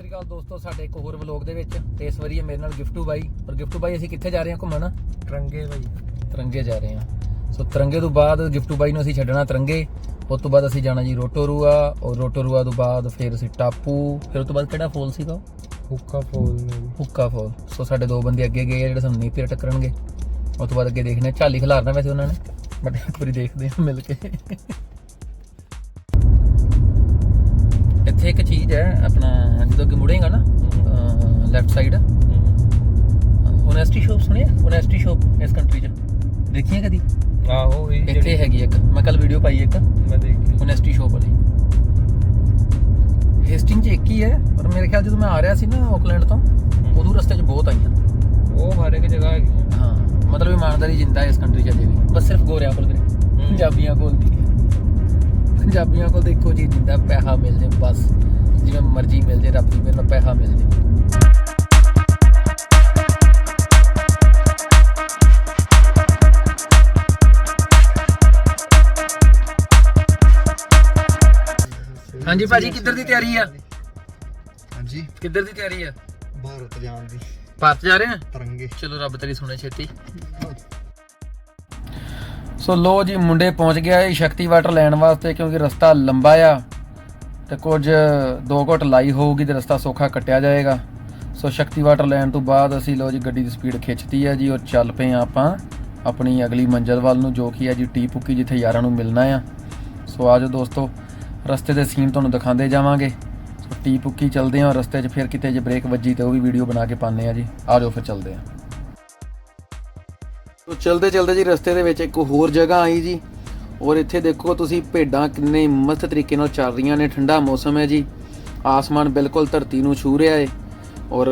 ਸ੍ਰੀ ਅਕਾਲ ਦੋਸਤੋ ਸਾਡੇ ਇੱਕ ਹੋਰ ਵਲੌਗ ਦੇ ਵਿੱਚ। ਤੇ ਇਸ ਵਾਰੀ ਇਹ ਮੇਰੇ ਨਾਲ ਗਿਫਟੂ ਬਾਈ। ਔਰ ਗਿਫਟੂ ਬਾਈ ਅਸੀਂ ਕਿੱਥੇ ਜਾ ਰਹੇ ਹਾਂ ਘੁੰਮਣ? ਟਰੰਗੇ ਭਾਈ ਤਰੰਗੇ ਜਾ ਰਹੇ ਹਾਂ। ਸੋ ਤਰੰਗੇ ਤੋਂ ਬਾਅਦ ਗਿਫਟੂ ਬਾਈ ਨੂੰ ਅਸੀਂ ਛੱਡਣਾ ਤਰੰਗੇ। ਉਸ ਤੋਂ ਬਾਅਦ ਅਸੀਂ ਜਾਣਾ ਜੀ ਰੋਟੋਰੂਆ। ਔਰ ਰੋਟੋਰੂਆ ਤੋਂ ਬਾਅਦ ਫਿਰ ਅਸੀਂ ਟਾਪੂ। ਫਿਰ ਉਸ ਤੋਂ ਬਾਅਦ ਕਿਹੜਾ ਫੋਲ ਸੀਗਾ? ਹੁੱਕਾ ਫੋਲ ਨੇ ਹੁੱਕਾ ਫੋਲ। ਸੋ ਸਾਡੇ ਦੋ ਬੰਦੇ ਅੱਗੇ ਗਏ ਆ ਜਿਹੜੇ ਸਾਨੂੰ ਨੀਪੀਰ ਟੱਕਰਨਗੇ। ਉਸ ਤੋਂ ਬਾਅਦ ਅੱਗੇ ਦੇਖਦੇ ਹਾਂ। ਝਾਲੀ ਖਿਲਾਰਨਾ ਵੈਸੇ ਉਹਨਾਂ ਨੇ। ਬਟ ਇੱਕ ਵਾਰੀ ਦੇਖਦੇ ਹਾਂ ਮਿਲ ਕੇ। ਹੈ ਆਪਣਾ ਜਦੋਂ ਅੱਗੇ ਮੁੜੇਗਾ ਨਾ ਲੈਫਟ ਸਾਈਡ ਓਨੈਸਟੀ ਸ਼ੋਪ ਸੁਣਿਆ? ਓਨੈਸਟੀ ਸ਼ੋਪ ਇਸ ਕੰਟਰੀ 'ਚ। ਦੇਖੀਆਂ ਕਦੀ? ਆਹੋ ਇਹ ਇੱਥੇ ਹੈਗੀ ਇੱਕ। ਮੈਂ ਕੱਲ ਵੀਡੀਓ ਪਾਈ ਇੱਕ। ਮੈਂ ਦੇਖੀ। ਓਨੈਸਟੀ ਸ਼ੋਪ ਵਾਲੀ। ਹੇਸਟਿੰਗ 'ਚ ਇੱਕ ਹੀ ਹੈ ਪਰ ਮੇਰੇ ਖਿਆਲ ਜਦੋਂ ਮੈਂ ਆ ਰਿਹਾ ਸੀ ਨਾ ਆਕਲੈਂਡ ਤੋਂ ਉਦੋਂ ਰਸਤੇ 'ਚ ਬਹੁਤ ਆਈਆਂ। ਉਹ ਹਰ ਇੱਕ ਜਗ੍ਹਾ ਹੈਗੀ ਹਾਂ ਮਤਲਬ ਇਮਾਨਦਾਰੀ ਜਿੰਦਾ ਇਸ ਕੰਟਰੀ 'ਚ ਅਜੇ ਵੀ। ਬਸ ਸਿਰਫ ਗੋਰਿਆਂ ਕੋਲ ਵੀਰੇ ਪੰਜਾਬੀਆਂ ਕੋਲ ਨਹੀਂ ਪੰਜਾਬੀਆਂ ਕੋਲ ਇੱਕੋ ਚੀਜ਼ ਜਿੰਦਾ ਪੈਸਾ ਮਿਲ ਜੇ ਬਸ। ਜਿਵੇਂ ਮਰਜ਼ੀ ਮਿਲ ਜੇ ਰੱਬ ਦੀ ਮਿਹਰ ਨਾਲ ਪੈਸਾ ਮਿਲ ਜੇ। ਹਾਂਜੀ ਭਾਜੀ ਕਿੱਧਰ ਦੀ ਤਿਆਰੀ ਆ? ਹਾਂਜੀ। ਕਿੱਧਰ ਦੀ ਤਿਆਰੀ ਆ? ਭਾਰਤ ਜਾਣ ਦੀ। ਭਾਰਤ ਜਾ ਰਹੇ ਆ? ਤਰੰਗੇ। ਚਲੋ ਰੱਬ ਤੇਰੀ ਸੁਣੇ ਛੇਤੀ। ਸੋ ਲੋ ਜੀ ਮੁੰਡੇ ਪਹੁੰਚ ਗਿਆ ਇਹ ਸ਼ਕਤੀ ਵਾਟਰ ਲੈਣ ਵਾਸਤੇ ਕਿਉਂਕਿ ਰਸਤਾ ਲੰਬਾ ਆ। ਤੇ ਕੁਝ ਦੋ ਘੁੱਟ ਲਾਈ ਹੋਊਗੀ ਤੇ ਰਸਤਾ ਸੌਖਾ ਕੱਟਿਆ ਜਾਏਗਾ। ਸੋ ਸ਼ਕਤੀ ਵਾਟਰ ਲੈਣ ਤੋਂ ਬਾਅਦ ਅਸੀਂ ਲੋ ਜੀ ਗੱਡੀ ਦੀ ਸਪੀਡ ਖਿੱਚਤੀ ਹੈ ਜੀ, ਔਰ ਚੱਲ ਪਏ ਹਾਂ ਆਪਾਂ ਆਪਣੀ ਅਗਲੀ ਮੰਜ਼ਿਲ ਵੱਲ ਨੂੰ, ਜੋ ਕਿ ਹੈ ਜੀ ਟੀ ਪੁੱਕੀ ਜਿੱਥੇ ਯਾਰਾਂ ਨੂੰ ਮਿਲਣਾ ਆ। ਸੋ ਆਜੋ ਦੋਸਤੋ, ਰਸਤੇ ਦੇ ਸੀਨ ਤੁਹਾਨੂੰ ਦਿਖਾਉਂਦੇ ਜਾਵਾਂਗੇ। ਸੋ ਟੀ ਪੁੱਕੀ ਚੱਲਦੇ ਹਾਂ, ਰਸਤੇ 'ਚ ਫਿਰ ਕਿਤੇ ਜੇ ਬ੍ਰੇਕ ਵੱਜੀ ਤੇ ਉਹ ਵੀ ਵੀਡੀਓ ਬਣਾ ਕੇ ਪਾਉਂਦੇ ਆ ਜੀ। ਆਜੋ ਫਿਰ ਚੱਲਦੇ ਹਾਂ। ਸੋ ਚਲਦੇ ਚਲਦੇ ਜੀ ਰਸਤੇ ਦੇ ਵਿੱਚ ਇੱਕ ਹੋਰ ਜਗ੍ਹਾ ਆਈ ਜੀ। ਔਰ ਇੱਥੇ ਦੇਖੋ ਤੁਸੀਂ ਭੇਡਾਂ ਕਿੰਨੇ ਮਸਤ ਤਰੀਕੇ ਨਾਲ ਚੱਲ ਰਹੀਆਂ ਨੇ, ਠੰਡਾ ਮੌਸਮ ਹੈ ਜੀ। ਆਸਮਾਨ ਬਿਲਕੁਲ ਧਰਤੀ ਨੂੰ ਛੂ ਰਿਹਾ ਹੈ ਔਰ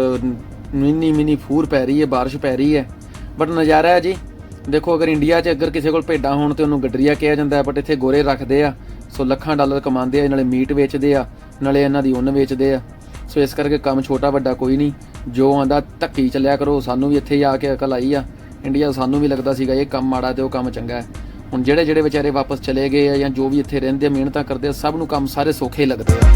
ਮਿੰਨੀ ਮਿੰਨੀ ਫੂਰ ਪੈ ਰਹੀ ਹੈ, ਬਾਰਿਸ਼ ਪੈ ਰਹੀ ਹੈ। ਬਟ ਨਜ਼ਾਰਾ ਹੈ ਜੀ, ਦੇਖੋ ਅਗਰ ਇੰਡੀਆ 'ਚ ਅਗਰ ਕਿਸੇ ਕੋਲ ਭੇਡਾਂ ਹੋਣ ਤੇ ਉਹਨੂੰ ਗੱਡਰੀਆ ਕਿਹਾ ਜਾਂਦਾ ਹੈ ਬਟ ਇੱਥੇ ਗੋਰੇ ਰੱਖਦੇ ਆ, ਸੋ ਲੱਖਾਂ ਡਾਲਰ ਕਮਾਉਂਦੇ ਆ, ਨਾਲੇ ਮੀਟ ਵੇਚਦੇ ਆ, ਨਾਲੇ ਇਹਨਾਂ ਦੀ ਉੱਨ ਵੇਚਦੇ ਆ। ਸੋ ਇਸ ਕਰਕੇ ਕੰਮ ਛੋਟਾ ਵੱਡਾ ਕੋਈ ਨਹੀਂ, ਜੋ ਆਂਦਾ ਧੱਕੀ ਚੱਲਿਆ ਕਰੋ, ਸਾਨੂੰ ਵੀ ਇੱਥੇ ਆ ਕੇ ਅਕਲ ਆਈ ਆ। ਇੰਡੀਆ ਸਾਨੂੰ ਵੀ ਲੱਗਦਾ ਸੀਗਾ ਇਹ ਕੰਮ ਮਾੜਾ ਤੇ ਉਹ ਕੰਮ ਚੰਗਾ ਹੈ। ਹੁਣ ਜਿਹੜੇ ਜਿਹੜੇ ਵਿਚਾਰੇ ਵਾਪਸ ਚਲੇ ਗਏ ਆ ਜਾਂ ਜੋ ਵੀ ਇੱਥੇ ਰਹਿੰਦੇ ਆ, ਮਿਹਨਤਾਂ ਕਰਦੇ ਆ, ਸਭ ਨੂੰ ਕੰਮ ਸਾਰੇ ਸੌਖੇ ਲੱਗਦੇ ਆ।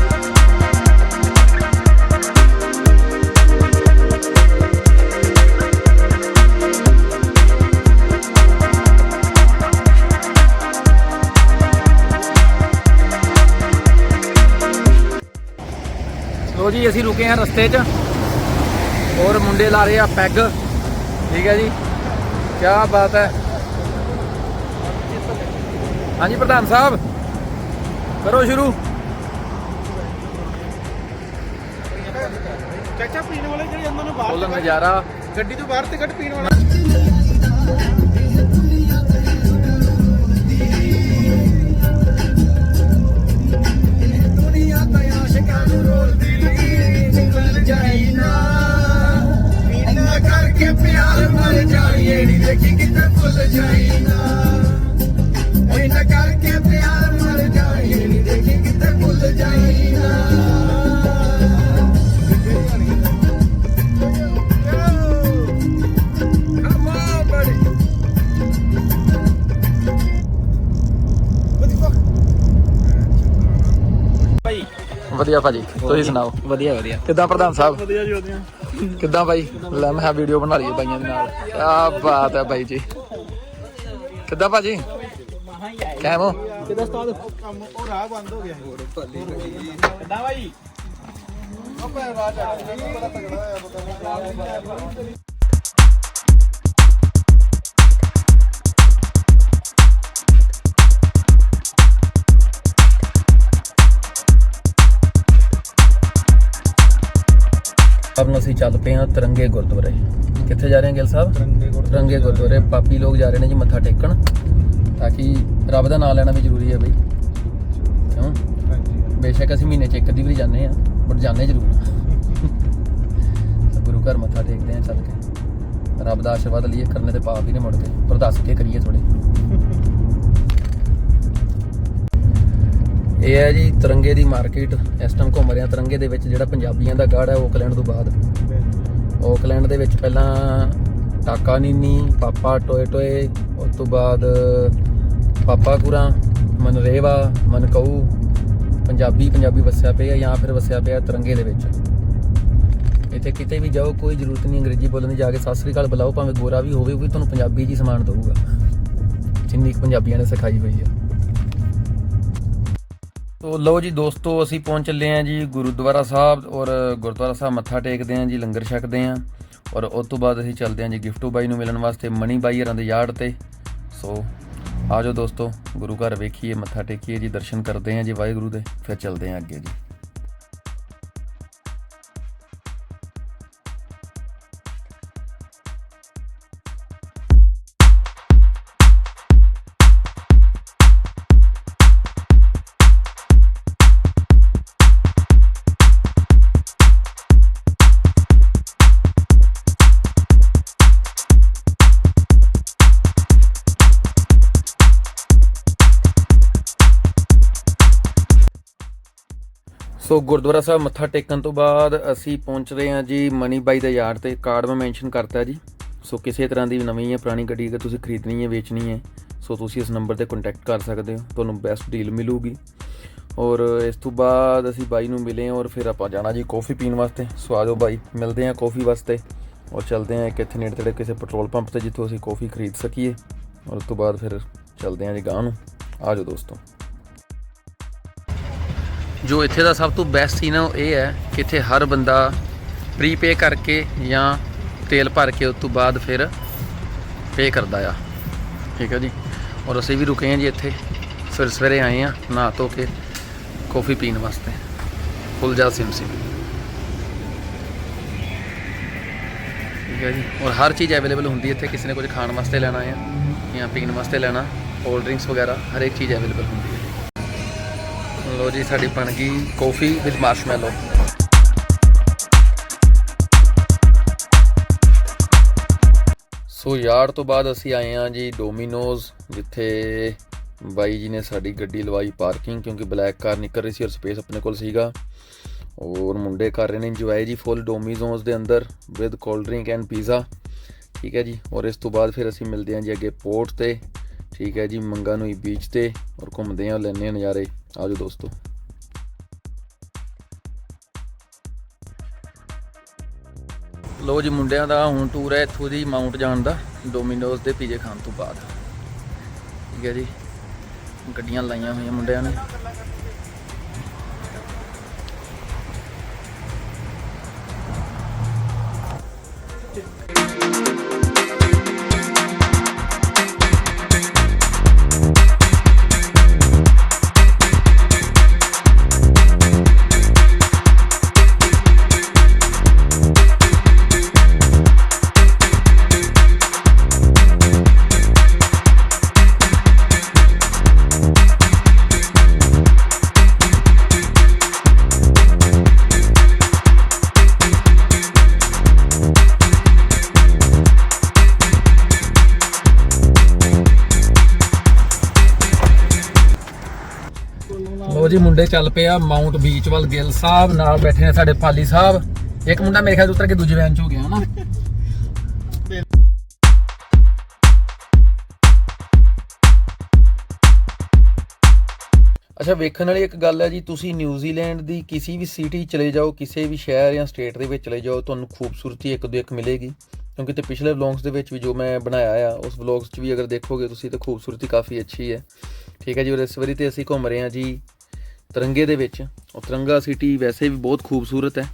ਲੋ ਜੀ, ਅਸੀਂ ਰੁਕੇ ਹਾਂ ਰਸਤੇ 'ਚ। ਔਰ ਮੁੰਡੇ ਲਾ ਰਹੇ ਆ ਪੈਗ। ਠੀਕ ਹੈ ਜੀ। ਕੀ ਬਾਤ ਹੈ। ਹਾਂਜੀ ਪ੍ਰਧਾਨ ਸਾਹਿਬ। ਕਰੋ ਸ਼ੁਰੂ। ਚਾਚਾ ਪੀਣ ਵਾਲੇ ਜਿਹੜੇ ਅੰਦਰ ਨੂੰ ਫੁੱਲ ਨਜ਼ਾਰਾ। ਗੱਡੀ ਤੋਂ ਬਾਹਰ ਤੇ ਕੱਢ ਪੀਣ ਵਾਲਾ। ਦੁਨੀਆ ਤਾਂ ਆਸ਼ਿਕਾਂ ਨੂੰ ਰੋਲਦੀ ਨਿਕਲ ਜਾਈ ਨਾ ਇੰਨਾ ਕਰਕੇ ਪਿਆਰ ਮਰ ਜਾਈਏ ਨੀ ਦੇਖੀ ਕਿਤੇ ਭੁੱਲ ਜਾਈ ਨਾ। ਵਧੀਆ ਭਾਜੀ ਤੁਸੀਂ ਸੁਣਾਓ? ਵਧੀਆ ਵਧੀਆ। ਕਿੱਦਾਂ ਪ੍ਰਧਾਨ ਸਾਹਿਬ? ਵਧੀਆ ਜੀ ਵਧੀਆ। ਕਿੱਦਾਂ ਬਾਈ ਲੈ ਮੈਂ ਕਿਹਾ ਵੀਡੀਓ ਬਣਾ ਲਈਏ ਬਾਈਆਂ ਦੇ ਨਾਲ। ਕੀ ਬਾਤ ਹੈ ਬਾਈ ਜੀ। ਕਿੱਦਾਂ ਭਾਜੀ? ਕਿਦਾਂ ਉਸਤਾਦ? ਕੰਮ ਉਹ ਰਾਹ ਬੰਦ ਹੋ ਗਿਆ। ਕਿੱਦਾਂ ਭਾਈ? ਉਹ ਪੈ ਰਾਹ ਚੱਲ ਬੜਾ ਤਗੜਾ ਹੋਇਆ ਪਤਾ ਨਹੀਂ ਨੂੰ ਅਸੀਂ ਚੱਲ ਪਏ ਹਾਂ ਤਿਰੰਗੇ ਗੁਰਦੁਆਰੇ। ਕਿੱਥੇ ਜਾ ਰਹੇ ਹਾਂ ਗਿਲ ਸਾਹਿਬ? ਤਰੰਗੇ ਕੋਲ ਤਿਰੰਗੇ ਗੁਰਦੁਆਰੇ। ਪਾਪੀ ਲੋਕ ਜਾ ਰਹੇ ਨੇ ਜੀ ਮੱਥਾ ਟੇਕਣ। ਤਾਂ ਕਿ ਰੱਬ ਦਾ ਨਾਮ ਲੈਣਾ ਵੀ ਜ਼ਰੂਰੀ ਹੈ ਬਈ। ਕਿਉਂ? ਹਾਂਜੀ। ਬੇਸ਼ੱਕ ਅਸੀਂ ਮਹੀਨੇ ਚ ਇੱਕ ਅੱਧੀ ਵਾਰੀ ਜਾਂਦੇ ਆ ਬਟ ਜਾਂਦੇ ਜ਼ਰੂਰ ਗੁਰੂ ਘਰ ਮੱਥਾ ਟੇਕਦੇ ਆ ਚੱਲ ਕੇ। ਰੱਬ ਦਾ ਆਸ਼ੀਰਵਾਦ ਲਈਏ ਕਰਨੇ ਤੇ ਪਾਪ ਹੀ ਨੇ ਮੁੜ ਕੇ ਪਰ ਦੱਸ ਕੇ ਕਰੀਏ ਥੋੜੇ ਇਹ ਹੈ ਜੀ ਤਿਰੰਗੇ ਦੀ ਮਾਰਕੀਟ ਇਸ ਟਾਈਮ ਘੁੰਮ ਰਿਹਾ ਤਿਰੰਗੇ ਦੇ ਵਿੱਚ ਜਿਹੜਾ ਪੰਜਾਬੀਆਂ ਦਾ ਗੜ ਹੈ ਓਕਲੈਂਡ ਤੋਂ ਬਾਅਦ। ਓਕਲੈਂਡ ਦੇ ਵਿੱਚ ਪਹਿਲਾਂ ਟਾਕਾ ਨੀਨੀ, ਪਾਪਾ ਟੋਏ ਟੋਏ, ਉਸ ਤੋਂ ਬਾਅਦ ਪਾਪਾ ਕੁਰਾ, ਮਨਰੇਵਾ, ਮਨਕਊ, ਪੰਜਾਬੀ ਪੰਜਾਬੀ ਵਸਿਆ ਪਿਆ ਜਾਂ ਫਿਰ ਵਸਿਆ ਪਿਆ ਤਿਰੰਗੇ ਦੇ ਵਿੱਚ। ਇੱਥੇ ਕਿਤੇ ਵੀ ਜਾਓ, ਕੋਈ ਜ਼ਰੂਰਤ ਨਹੀਂ, ਅੰਗਰੇਜ਼ੀ ਬੋਲਣ ਦੀ ਜਾ ਕੇ ਸਤਿ ਸ੍ਰੀ ਅਕਾਲ ਬੁਲਾਓ, ਭਾਵੇਂ ਗੋਰਾ ਵੀ ਹੋਵੇ, ਉਹ ਵੀ ਤੁਹਾਨੂੰ ਪੰਜਾਬੀ 'ਚ ਹੀ ਸਮਾਨ ਦਊਗਾ। ਜਿੰਨੀ ਕੁ ਪੰਜਾਬੀਆਂ ਨੇ ਸਿਖਾਈ ਹੋਈ ਆ। ਤੋ ਲਓ ਜੀ ਦੋਸਤੋ, ਅਸੀਂ ਪਹੁੰਚ ਚੱਲੇ ਹਾਂ ਜੀ ਗੁਰਦੁਆਰਾ ਸਾਹਿਬ ਔਰ ਗੁਰਦੁਆਰਾ ਸਾਹਿਬ ਮੱਥਾ ਟੇਕਦੇ ਹਾਂ ਜੀ, ਲੰਗਰ ਛਕਦੇ ਹਾਂ ਔਰ ਉਸ ਤੋਂ ਬਾਅਦ ਅਸੀਂ ਚੱਲਦੇ ਹਾਂ ਜੀ ਗਿਫਟੂ ਬਾਈ ਨੂੰ ਮਿਲਣ ਵਾਸਤੇ ਮਣੀ ਬਾਈ ਹਰਾਂ ਦੇ ਯਾਰਡ ਤੇ। ਸੋ ਆਜੋ ਦੋਸਤੋ, ਗੁਰੂ ਘਰ ਵੇਖੀਏ, ਮੱਥਾ ਟੇਕੀਏ ਜੀ, ਦਰਸ਼ਨ ਕਰਦੇ ਹਾਂ ਜੀ ਵਾਹਿਗੁਰੂ ਦੇ, ਫਿਰ ਚੱਲਦੇ ਹਾਂ ਅੱਗੇ ਜੀ। ਗੁਰਦੁਆਰਾ ਸਾਹਿਬ ਮੱਥਾ ਟੇਕਣ ਤੋਂ ਬਾਅਦ ਅਸੀਂ ਪਹੁੰਚ ਰਹੇ ਹਾਂ ਜੀ ਮਨੀ ਬਾਈ ਦੇ ਯਾਰ ਤੇ। ਕਾਰਡ ਮੈਂ ਮੈਂਸ਼ਨ ਕਰਤਾ ਜੀ। ਸੋ ਕਿਸੇ ਤਰ੍ਹਾਂ ਦੀ ਨਵੀਂ ਜਾਂ ਪੁਰਾਣੀ ਗੱਡੀ ਅਗਰ ਤੁਸੀਂ ਖਰੀਦਣੀ ਹੈ, ਵੇਚਣੀ ਹੈ, ਸੋ ਤੁਸੀਂ ਇਸ ਨੰਬਰ ਤੇ ਕੰਟੈਕਟ ਕਰ ਸਕਦੇ ਹੋ। ਤੁਹਾਨੂੰ ਬੈਸਟ ਡੀਲ ਮਿਲੂਗੀ। ਔਰ ਇਸ ਤੋਂ ਬਾਅਦ ਅਸੀਂ ਬਾਈ ਨੂੰ ਮਿਲੇ ਔਰ ਫਿਰ ਆਪਾਂ ਜਾਣਾ ਜੀ ਕੌਫੀ ਪੀਣ ਵਾਸਤੇ। ਸੋ ਆਜੋ ਬਾਈ, ਮਿਲਦੇ ਹਾਂ ਕੌਫੀ ਵਾਸਤੇ। ਔਰ ਚੱਲਦੇ ਹਾਂ ਇੱਕ ਇੱਥੇ ਨੇੜੇ ਤੇੜੇ ਕਿਸੇ ਪੈਟਰੋਲ ਪੰਪ ਤੇ ਜਿੱਥੋਂ ਅਸੀਂ ਕੌਫੀ ਖਰੀਦ ਸਕੀਏ। ਔਰ ਉਸ ਤੋਂ ਬਾਅਦ ਫਿਰ ਚੱਲਦੇ ਹਾਂ ਜੀ ਗਾਂ ਨੂੰ। ਆਜੋ ਦੋਸਤੋ। ਜੋ ਇੱਥੇ ਦਾ ਸਭ ਤੋਂ ਬੈਸਟ ਸੀ ਨਾ ਉਹ ਇਹ ਹੈ ਕਿ ਇੱਥੇ ਹਰ ਬੰਦਾ ਪ੍ਰੀਪੇ ਕਰਕੇ ਜਾਂ ਤੇਲ ਭਰ ਕੇ ਉਸ ਤੋਂ ਬਾਅਦ ਫਿਰ ਪੇ ਕਰਦਾ ਆ। ਠੀਕ ਹੈ ਜੀ? ਔਰ ਅਸੀਂ ਵੀ ਰੁਕੇ ਹਾਂ ਜੀ ਇੱਥੇ। ਫਿਰ ਸਵੇਰੇ ਆਏ ਆ ਨਹਾ ਧੋ ਕੇ ਕੌਫੀ ਪੀਣ ਵਾਸਤੇ। ਫੁੱਲ ਜਾ ਸਿਮ ਸਿਮ ਠੀਕ ਹੈ ਜੀ? ਔਰ ਹਰ ਚੀਜ਼ ਅਵੇਲੇਬਲ ਹੁੰਦੀ ਹੈ ਇੱਥੇ। ਕਿਸੇ ਨੇ ਕੁਝ ਖਾਣ ਵਾਸਤੇ ਲੈਣਾ ਆ ਜਾਂ ਪੀਣ ਵਾਸਤੇ ਲੈਣਾ ਕੋਲਡ ਡਰਿੰਕਸ ਵਗੈਰਾ ਹਰ ਇੱਕ ਚੀਜ਼ ਅਵੇਲੇਬਲ ਹੁੰਦੀ ਲੋ ਜੀ, ਸਾਡੀ ਬਣ ਗਈ ਕਾਫੀ ਵਿਦ ਮਾਰਸ਼ਮੈਲੋ ਸੋ ਯਾਰ, ਤੋਂ ਬਾਅਦ ਅਸੀਂ ਆਏ ਹਾਂ ਜੀ ਡੋਮਿਨੋਜ਼ ਜਿੱਥੇ ਬਾਈ ਜੀ ਨੇ ਸਾਡੀ ਗੱਡੀ ਲਵਾਈ ਪਾਰਕਿੰਗ ਕਿਉਂਕਿ ਬਲੈਕ ਕਾਰ ਨਿਕਲ ਰਹੀ ਸੀ ਔਰ ਸਪੇਸ ਆਪਣੇ ਕੋਲ ਸੀਗਾ। ਔਰ ਮੁੰਡੇ ਕਰ ਰਹੇ ਨੇ ਇੰਜੋਏ ਜੀ ਫੁੱਲ ਡੋਮਿਨੋਜ਼ ਦੇ ਅੰਦਰ with cold drink and pizza ਠੀਕ ਹੈ ਜੀ, ਔਰ ਇਸ ਤੋਂ ਬਾਅਦ ਫਿਰ ਅਸੀਂ ਮਿਲਦੇ ਹਾਂ ਜੀ ਅੱਗੇ ਪੋਰਟ ਤੇ। ਠੀਕ ਹੈ ਜੀ, ਮੰਗਾ ਨੂੰ ਹੀ ਬੀਚ ਤੇ ਔਰ ਘੁੰਮਦੇ ਹਾਂ ਲੈਣੇ ਹਾਂ ਨਜ਼ਾਰੇ। ਆਜੋ ਦੋਸਤੋ। ਲੋ ਜੀ ਮੁੰਡਿਆਂ ਦਾ ਹੁਣ ਟੂਰ ਹੈ ਇੱਥੋਂ ਦੀ ਮਾਊਂਟ ਜਾਣ ਦਾ ਡੋਮਿਨੋਜ਼ ਦੇ ਪੀਜ਼ੇ ਖਾਣ ਤੋਂ ਬਾਅਦ। ਠੀਕ ਹੈ ਜੀ। ਗੱਡੀਆਂ ਲਾਈਆਂ ਹੋਈਆਂ ਮੁੰਡਿਆਂ ਨੇ। ਚੱਲ ਪਏ ਆ ਮਾਊਂਟ ਬੀਚ ਵੱਲ ਗਿੱਲ ਸਾਹਿਬ, ਨਾਲ ਬੈਠੇ ਨੇ ਸਾਡੇ ਪਾਲੀ ਸਾਹਿਬ। ਇੱਕ ਮੁੰਡਾ ਮੇਰੇ ਖਿਆਲ ਉਤਰ ਕੇ ਦੂਜੇ ਵੈਨ ਚ ਹੋ ਗਿਆ, ਹਨਾ? ਅੱਛਾ, ਵੇਖਣ ਵਾਲੀ ਇੱਕ ਗੱਲ ਹੈ ਜੀ, ਤੁਸੀਂ ਨਿਊਜ਼ੀਲੈਂਡ ਦੀ ਕਿਸੇ ਵੀ ਸਿਟੀ ਚਲੇ ਜਾਓ, ਕਿਸੇ ਵੀ ਸ਼ਹਿਰ ਜਾਂ ਸਟੇਟ ਦੇ ਵਿੱਚ ਚਲੇ ਜਾਓ, ਤੁਹਾਨੂੰ ਖੂਬਸੂਰਤੀ ਇੱਕ ਤੋਂ ਇੱਕ ਮਿਲੇਗੀ। ਕਿਉਂਕਿ ਤੇ ਪਿਛਲੇ ਵਲੌਗਸ ਦੇ ਵਿੱਚ ਵੀ ਜੋ ਮੈਂ ਬਣਾਇਆ ਆ, ਉਸ ਵਲੌਗਸ 'ਚ ਵੀ ਅਗਰ ਦੇਖੋਗੇ ਤੁਸੀਂ, ਤਾਂ ਖੂਬਸੂਰਤੀ ਕਾਫੀ ਅੱਛੀ ਹੈ। ਠੀਕ ਹੈ ਜੀ, ਔਰ ਇਸ ਵਾਰੀ ਤੇ ਅਸੀਂ ਘੁੰਮ ਰਹੇ ਹਾਂ ਜੀ ਤਿਰੰਗੇ ਦੇ ਵਿੱਚ। ਔਰ ਤਿਰੰਗਾ ਸਿਟੀ ਵੈਸੇ ਵੀ ਬਹੁਤ ਖੂਬਸੂਰਤ ਹੈ।